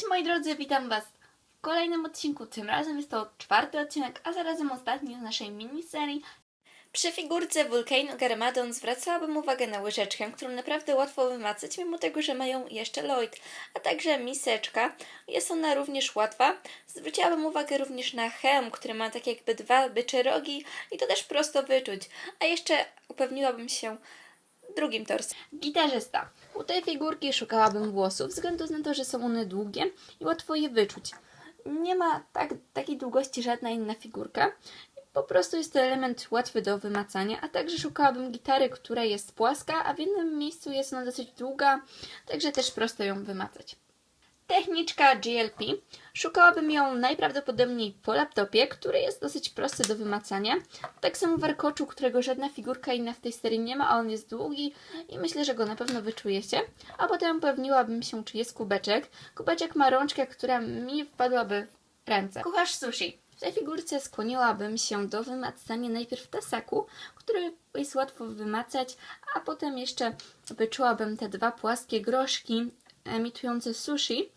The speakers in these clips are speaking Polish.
Cześć moi drodzy, witam Was w kolejnym odcinku. Tym razem jest to czwarty odcinek, a zarazem ostatni z naszej miniserii. Przy figurce Vulcano Garmadon zwracałabym uwagę na łyżeczkę, którą naprawdę łatwo wymacać, mimo tego, że mają jeszcze Lloyd, a także miseczka. Jest ona również łatwa. Zwróciłabym uwagę również na hełm, który ma tak jakby dwa bycze rogi i to też prosto wyczuć. A jeszcze upewniłabym się drugim torsem. Gitarzysta. U tej figurki szukałabym włosów, względu na to, że są one długie i łatwo je wyczuć. Nie ma tak, takiej długości żadna inna figurka. Po prostu jest to element łatwy do wymacania, a także szukałabym gitary, która jest płaska, a w jednym miejscu jest ona dosyć długa, także też prosto ją wymacać. Techniczka GLP. Szukałabym ją najprawdopodobniej po laptopie, który jest dosyć prosty do wymacania. Tak samo warkoczu, którego żadna figurka inna w tej serii nie ma, a on jest długi i myślę, że go na pewno wyczujecie. A potem upewniłabym się, czy jest kubeczek. Kubeczek ma rączkę, która mi wpadłaby w ręce. Kucharz sushi. W tej figurce skłoniłabym się do wymacania najpierw tasaku, który jest łatwo wymacać, a potem jeszcze wyczułabym te dwa płaskie groszki emitujące sushi.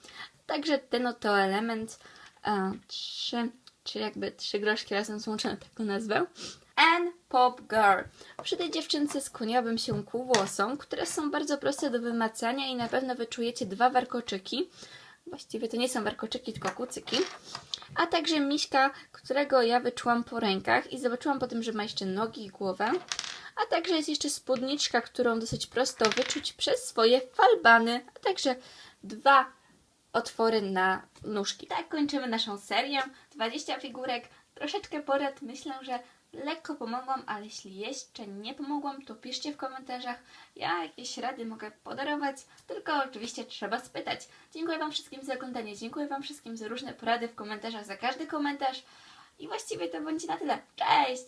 Także ten oto element, e, trzy, czy jakby trzy groszki razem złączone, tak go nazwę. And Pop Girl. Przy tej dziewczynce skłoniłabym się ku włosom, które są bardzo proste do wymacania i na pewno wyczujecie dwa warkoczyki. Właściwie to nie są warkoczyki, tylko kucyki. A także miśka, którego ja wyczułam po rękach i zobaczyłam potem, że ma jeszcze nogi i głowę. A także jest jeszcze spódniczka, którą dosyć prosto wyczuć przez swoje falbany, a także dwa otwory na nóżki. Tak kończymy naszą serię. 20 figurek. Troszeczkę porad. Myślę, że lekko pomogłam, ale jeśli jeszcze nie pomogłam, to piszcie w komentarzach. Ja jakieś rady mogę podarować, tylko oczywiście trzeba spytać. Dziękuję Wam wszystkim za oglądanie. Dziękuję Wam wszystkim za różne porady w komentarzach, za każdy komentarz. I właściwie to będzie na tyle. Cześć!